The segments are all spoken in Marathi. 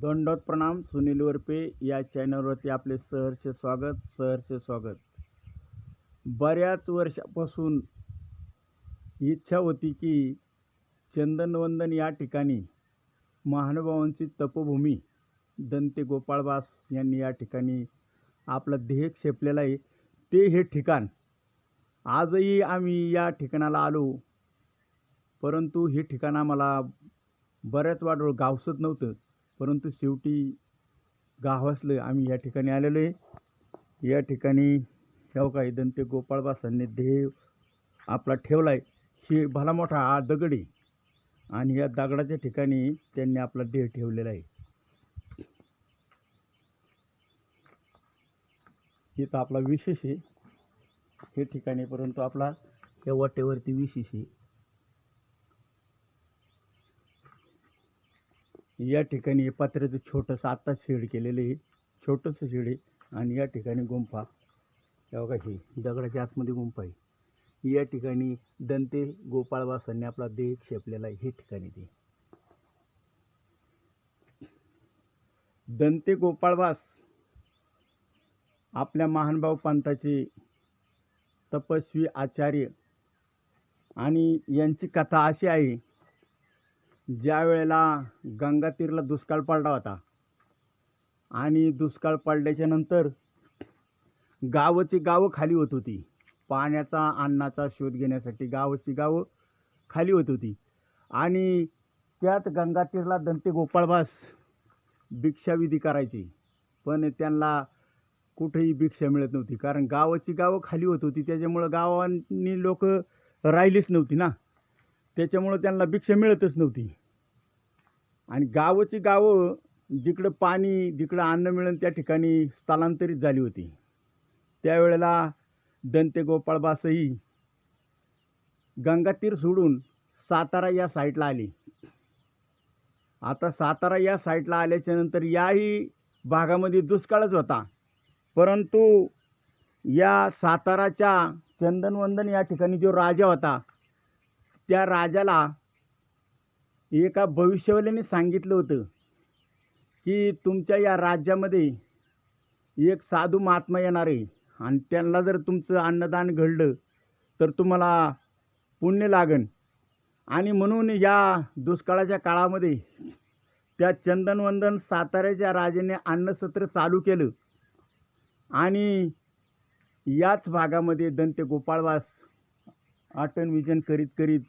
दंडोत प्रणाम सुनील वरपे या चॅनलवरती आपले सहर्ष स्वागत सहर्ष स्वागत. बऱ्याच वर्षापासून इच्छा होती की चंदनवंदन या ठिकाणी महानुभावांची तपोभूमी दंते गोपाळबास यांनी या ठिकाणी आपला देह क्षेपलेला आहे. ते हे ठिकाण आजही आम्ही या ठिकाणाला आलो परंतु हे ठिकाण आम्हाला बऱ्याच वाढ गावसत नव्हतं. परंतु शेवटी गावासलं आम्ही या ठिकाणी आलेलो आहे. या ठिकाणी ह्या काही दंते गोपाळबासांनी देव आपला ठेवला आहे. हे भला मोठा हा दगड आहे. आणि या दगडाच्या ठिकाणी त्यांनी आपला देह ठेवलेला आहे. हे तर आपला विशेष आहे. हे ठिकाणी परंतु आपला या वाटेवरती विशेष आहे. या ठिकाणी पत्र्याचं छोटंसं आत्ता शेड केलेलं आहे. छोटंसं शेड आहे आणि या ठिकाणी गुंफा. या बघा ही दगडाच्या आतमध्ये गुंफा आहे. या ठिकाणी दंते गोपाळवासांनी आपला देह शेपलेला आहे. हे ठिकाणी ते. दंते गोपाळवास आपल्या महानभाव पंथाचे तपस्वी आचार्य. आणि यांची कथा अशी आहे ज्या वेळेला गंगातीरला दुष्काळ पडला होता आणि दुष्काळ पडल्याच्या नंतर गावाची गावं खाली होत होती. पाण्याचा अन्नाचा शोध घेण्यासाठी गावाची गावं खाली होत होती. आणि त्यात गंगातीरला दंते गोपाळबास भिक्षाविधी करायची. पण त्यांना कुठेही भिक्षा मिळत नव्हती. कारण गावाची गावं खाली होत होती. त्याच्यामुळं गावांनी लोक राहिलीच नव्हती ना. त्याच्यामुळं त्यांना भिक्षा मिळतच नव्हती. आणि गावाची गावं जिकडं पाणी जिकडं अन्न मिळेल त्या ठिकाणी स्थलांतरित झाली होती. त्यावेळेला दंते गोपाळबासही गंगातीर सोडून सातारा या साईडला आली. आता सातारा या साईडला आल्याच्यानंतर याही भागामध्ये दुष्काळच होता. परंतु या साताराच्या चंदनवंदन या ठिकाणी जो राजा होता त्या राजाला एका भविष्यवाल्याने सांगितलं होतं की तुमच्या या राज्यामध्ये एक साधू महात्मा येणार आहे. आणि त्यांना जर तुमचं अन्नदान घडलं तर तुम्हाला पुण्य लागन. आणि म्हणून या दुष्काळाच्या काळामध्ये त्या चंदनवंदन साताऱ्याच्या राजाने अन्नसत्र चालू केलं. आणि याच भागामध्ये दंते गोपाळवास आटन विजन करीत करीत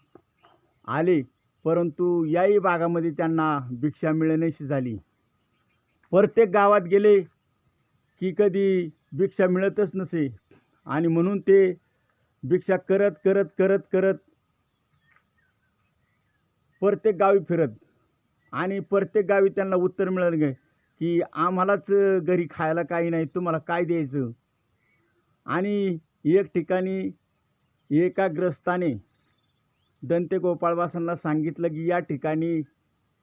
आले. परंतु याही भागामध्ये त्यांना भिक्षा मिळण्याची झाली. प्रत्येक गावात गेले की कधी भिक्षा मिळतच नसे आणि म्हणून ते भिक्षा करत करत करत करत प्रत्येक गावी फिरत आणि प्रत्येक गावी त्यांना उत्तर मिळालं की आम्हालाच घरी खायला काही नाही तुम्हाला काय द्यायचं? आणि एक ठिकाणी एका ग्रस्ताने दंते गोपाळवासांना सांगितलं की या ठिकाणी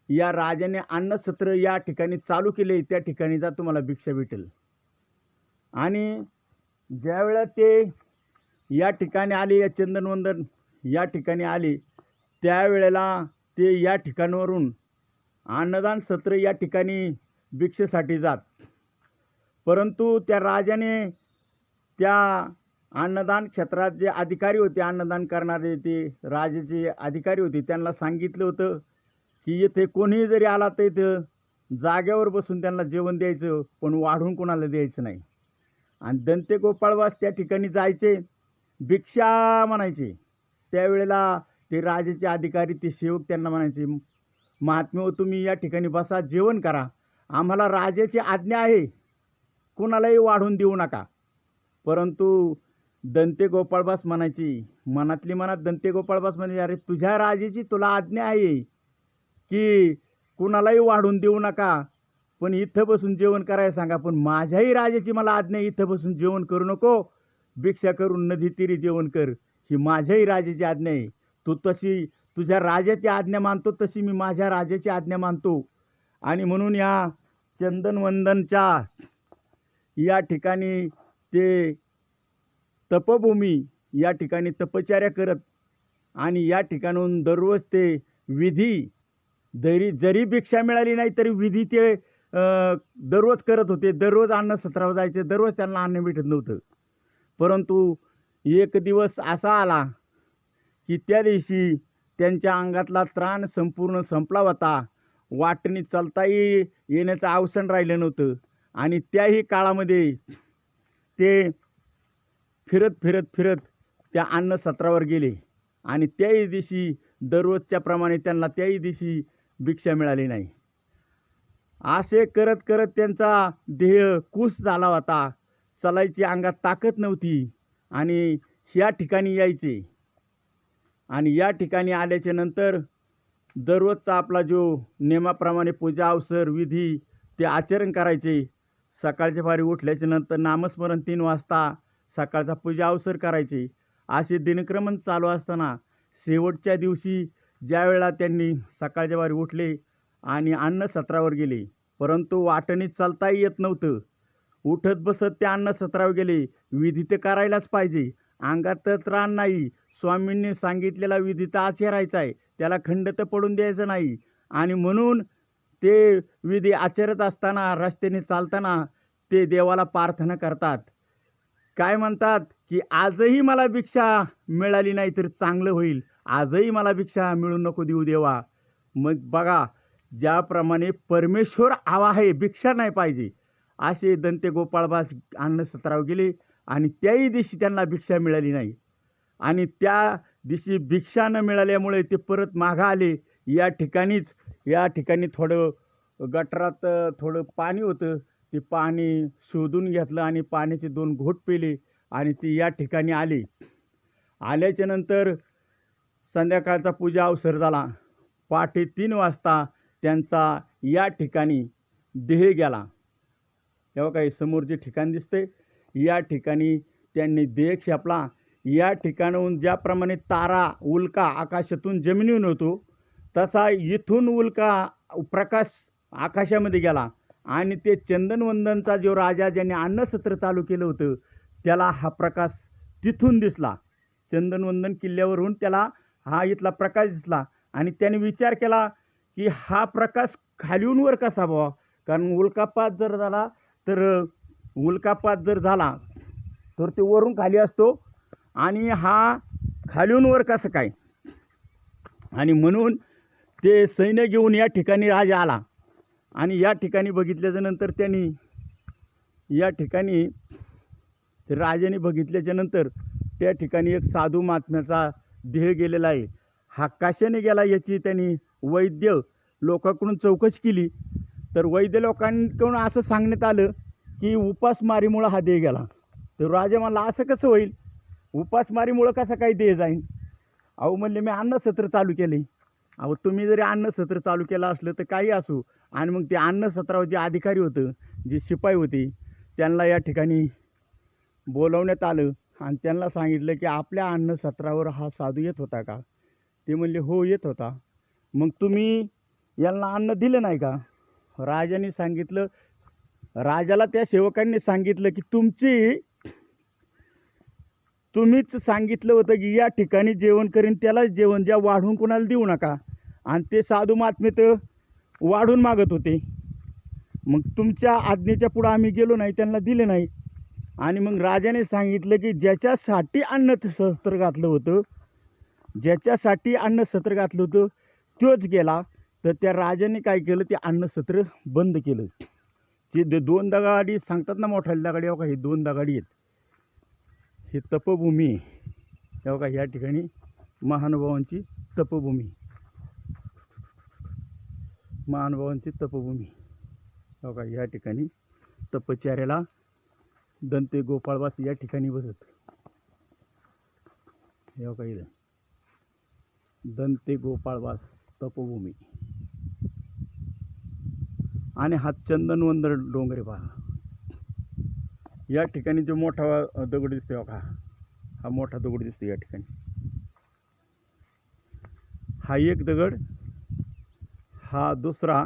या राजाने अन्नसत्र या ठिकाणी चालू केले त्या ठिकाणी जा तुम्हाला भिक्षा भेटेल. आणि ज्यावेळा ते या ठिकाणी आले या चंदनवंदन या ठिकाणी आले त्यावेळेला ते या ठिकाणावरून अन्नदान सत्र या ठिकाणी भिक्षेसाठी जात. परंतु त्या राजाने त्या अन्नदान क्षेत्रात जे अधिकारी होते अन्नदान करणारे ते राजाचे अधिकारी होते त्यांना सांगितलं होतं की इथे कोणीही जरी आला तर इथं जाग्यावर बसून त्यांना जेवण द्यायचं पण वाढून कोणाला द्यायचं नाही. आणि दंते गोपाळवास त्या ठिकाणी जायचे भिक्षा म्हणायचे. त्यावेळेला ते राजाचे अधिकारी ते सेवक त्यांना म्हणायचे महात्मे हो तुम्ही या ठिकाणी बसा जेवण करा. आम्हाला राजाची आज्ञा आहे. कुणालाही वाढून देऊ नका. परंतु दंते गोपाळबास म्हणायची. मनातली मनात दंते गोपाळबास म्हणायचे अरे तुझ्या राजाची तुला आज्ञा आहे की कुणालाही वाढून देऊ नका. पण इथं बसून जेवण करायला सांगा. पण माझ्याही राजाची मला आज्ञा इथं बसून जेवण करू नको. भिक्षा करून नदी तिरी जेवण कर. ही माझ्याही राजाची आज्ञा आहे. तू तशी तुझ्या राजाची आज्ञा मानतो तशी मी माझ्या राजाची आज्ञा मानतो. आणि म्हणून या चंदनवंदनच्या या ठिकाणी ते तपभूमी या ठिकाणी तपचार्या करत आणि या ठिकाणून दररोज ते विधी जरी जरी भिक्षा मिळाली नाही तरी विधी ते दररोज करत होते. दररोज अन्न सत्रावर जायचे. दररोज त्यांना अन्न भेटत नव्हतं. परंतु एक दिवस असा आला की त्या दिवशी त्यांच्या अंगातला त्राण संपूर्ण संपला होता. वाटणी चालताही येण्याचं अवसण राहिलं नव्हतं. आणि त्याही काळामध्ये ते फिरत फिरत फिरत त्या अन्न सत्रावर गेले. आणि त्याही दिवशी दररोजच्या प्रमाणे त्यांना त्याही दिवशी भिक्षा मिळाली नाही. असे करत करत त्यांचा देह कुस झाला होता. चालायची अंगात ताकद नव्हती. आणि या ठिकाणी यायचे. आणि या ठिकाणी आल्याच्यानंतर दररोजचा आपला जो नियमाप्रमाणे पूजा अवसर विधी ते आचरण करायचे. सकाळच्या फारी उठल्याच्या नंतर नामस्मरण तीन वाजता सकाळचा पूजा अवसर करायचे. असे दिनक्रमण चालू असताना शेवटच्या दिवशी ज्यावेळेला त्यांनी सकाळच्या वारी उठले आणि अन्न सत्रावर गेले परंतु वाटणी चालताही येत नव्हतं. उठत बसत त्या अन्न सत्रावर गेले. विधी तर करायलाच पाहिजे. अंगात तर त्राण नाही. स्वामींनी सांगितलेला विधी तर आचरायचा आहे. त्याला खंड तर पडून द्यायचं नाही. आणि म्हणून ते विधी आचरत असताना रस्त्याने चालताना ते देवाला प्रार्थना करतात. काय म्हणतात की आजही मला भिक्षा मिळाली नाही तर चांगलं होईल. आजही मला भिक्षा मिळू नको देऊ देवा. मग बघा ज्याप्रमाणे परमेश्वर आवा आहे भिक्षा नाही पाहिजे. असे दंते गोपाळबास अन्न सत्रावर गेले आणि त्याही दिवशी त्यांना भिक्षा मिळाली नाही. आणि त्या दिवशी भिक्षा न मिळाल्यामुळे ते परत मागं आले. या ठिकाणीच या ठिकाणी थोडं गटारात थोडं पाणी होतं. ते पाणी शोधून घेतलं आणि पाण्याचे दोन घोट पेले आणि ती या ठिकाणी आली. आल्याच्यानंतर संध्याकाळचा पूजा अवसर झाला. पहाटे तीन वाजता त्यांचा या ठिकाणी देह गेला. तेव्हा काही समोर जे ठिकाण दिसते या ठिकाणी त्यांनी देह छापला. या ठिकाणाहून ज्याप्रमाणे तारा उल्का आकाशातून जमिनीहून होतो तसा इथून उल्का प्रकाश आकाशामध्ये गेला. आणि ते चंदनवंदनचा जो राजा ज्याने अन्नसत्र चालू केलं होतं त्याला हा प्रकाश तिथून दिसला. चंदनवंदन किल्ल्यावरून त्याला हा इथला प्रकाश दिसला आणि त्याने विचार केला की हा प्रकाश खालीहून वर कसा व्हावा? कारण उल्कापात जर झाला तर उल्कापात जर झाला तर ते वरून खाली असतो आणि हा खालीहून वर कसं काय? आणि म्हणून ते सैन्य घेऊन या ठिकाणी राजा आला. आणि या ठिकाणी बघितल्याच्यानंतर त्यांनी या ठिकाणी राजाने बघितल्याच्यानंतर त्या ठिकाणी एक साधू महात्म्याचा देह गेलेला आहे. हा कशाने गेला याची त्यांनी वैद्य लोकांकडून चौकशी केली. तर वैद्य लोकांकडून असं सांगण्यात आलं की उपासमारीमुळं हा देह गेला. तर राजा म्हणला असं कसं होईल? उपासमारीमुळं कसा काही देह जाईन? अहो म्हणले मी अन्नसत्र चालू केले. अहो तुम्ही जरी अन्नसत्र चालू केलं असलं तर काही असू आणि मग ते अन्नसत्रावर जे अधिकारी होतं जे शिपाई होते त्यांना या ठिकाणी बोलवण्यात आलं आणि त्यांना सांगितलं की आपल्या अन्नसत्रावर हा साधू येत होता का? ते म्हणले हो येत होता. मग तुम्ही यांना अन्न दिलं नाही का? राजाने सांगितलं राजाला त्या सेवकांनी सांगितलं की तुमची तुम्हीच सांगितलं होतं की या ठिकाणी जेवण करीन त्यालाच जेवण ज्या वाढून कोणाला देऊ नका. आणि ते साधू महात्मे तर वाढून मागत होते. मग तुमच्या आज्ञेच्या पुढं आम्ही गेलो नाही त्यांना दिले नाही. आणि मग राजाने सांगितलं की ज्याच्यासाठी अन्न सत्र घातलं होतं ज्याच्यासाठी अन्न सत्र घातलं होतं तोच गेला. तर त्या राजाने काय केलं ते अन्नसत्र बंद केलं. ते द दोन दगाडी सांगतात ना मोठ्या दगाडी हो का हे दोन दगाडी आहेत. हे तपभूमी आहे. का ह्या ठिकाणी महानुभावांची तपभूमी. महानुभावांची तपभूमी. हे बघा या ठिकाणी तपचार्याला दंते गोपाळवास या ठिकाणी बसत. हे बघा इथं. दंते गोपाळवास तपभूमी. आणि हा चंदनवंदर डोंगरे पहा. या ठिकाणी जो मोठा दगड दगड दिसतोय बघा हा मोठा दगड दिसतो या ठिकाणी. हा एक दगड हा दुसरा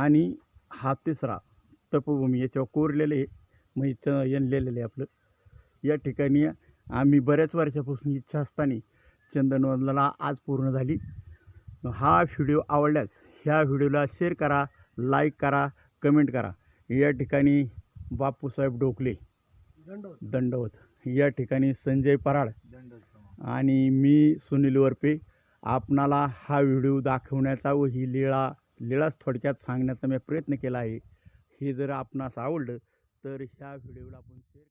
आणि हा तिसरा तपभूमी याच्यावर कोरलेले म्हणजे च आहे आपलं. या ठिकाणी आम्ही बऱ्याच वर्षापासून इच्छा असताना चंदनवंदनाला आज पूर्ण झाली. हा व्हिडिओ आवडल्यास ह्या व्हिडिओला शेअर करा लाईक करा कमेंट करा. या ठिकाणी बापूसाहेब डोकले दंडवत. या ठिकाणी संजय पराड आणि मी सुनील वरपे आपणाला हा व्हिडिओ दाखवण्याचा व ही लीळा लीळाच थोडक्यात सांगण्याचा मी प्रयत्न केला आहे. हे जर आपणास आवडलं तर ह्या व्हिडिओला आपण शेअर